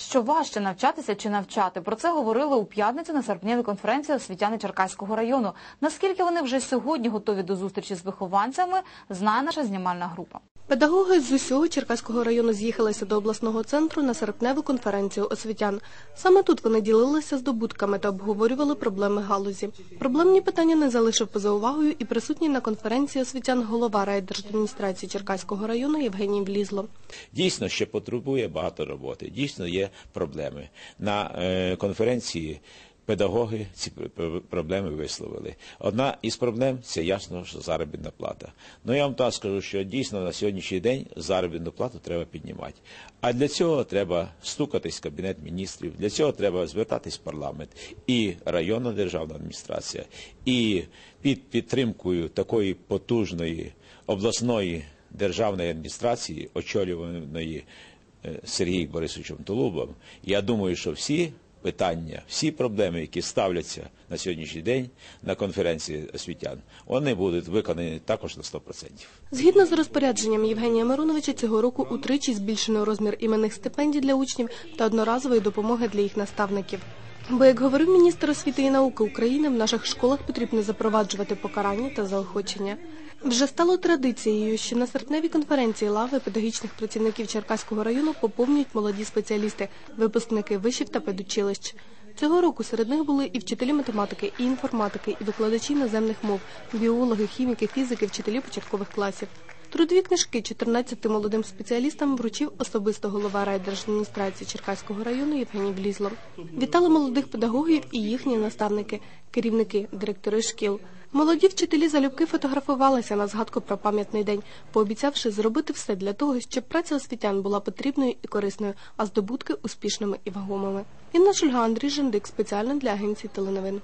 Що важче навчатися чи навчати? Про це говорили у п'ятницю на серпневій конференції освітяни Черкаського району. Наскільки вони вже сьогодні готові до зустрічі з вихованцями, знає наша знімальна група. Педагоги з усього Черкаського району з'їхалися до обласного центру на серпневу конференцію освітян. Саме тут вони ділилися здобутками та обговорювали проблеми галузі. Проблемні питання не залишив поза увагою і присутній на конференції освітян голова райдержадміністрації Черкаського району Євгеній Влізло. Дійсно, ще потребує багато роботи. Дійсно, є проблеми на е, конференції. Педагоги ці проблеми висловили. Одна із проблем це ясно, що заробітна плата. Ну я вам так скажу, що дійсно на сьогоднішній день заробітну плату треба піднімати. А для цього треба стукатись в кабінет міністрів, для цього треба звертатись в парламент і районна державна адміністрація, і під підтримкою такої потужної обласної державної адміністрації, очолюваної Сергієм Борисовичем Тулубом, я думаю, що всі питання, всі проблеми, які ставляться на сьогоднішній день на конференції освітян, вони будуть виконані також на 100%. Згідно з розпорядженням Євгенія Мироновича, цього року утричі збільшено розмір іменних стипендій для учнів та одноразової допомоги для їх наставників. Бо, як говорив міністр освіти і науки України, в наших школах потрібно запроваджувати покарання та заохочення. Вже стало традицією, що на серпневій конференції лави педагогічних працівників Черкаського району поповнюють молоді спеціалісти, випускники вишів та педучилищ. Цього року серед них були і вчителі математики, і інформатики, і викладачі іноземних мов, біологи, хіміки, фізики, вчителі початкових класів. Трудові книжки 14 молодим спеціалістам вручив особисто голова райдержадміністрації Черкаського району Євгеній Влізло. Вітали молодих педагогів і їхні наставники, керівники, директори шкіл. Молоді вчителі залюбки фотографувалися на згадку про пам'ятний день, пообіцявши зробити все для того, щоб праця освітян була потрібною і корисною, а здобутки успішними і вагомими. Інна Шульга, Андрій Жендик спеціально для агенції теленовин.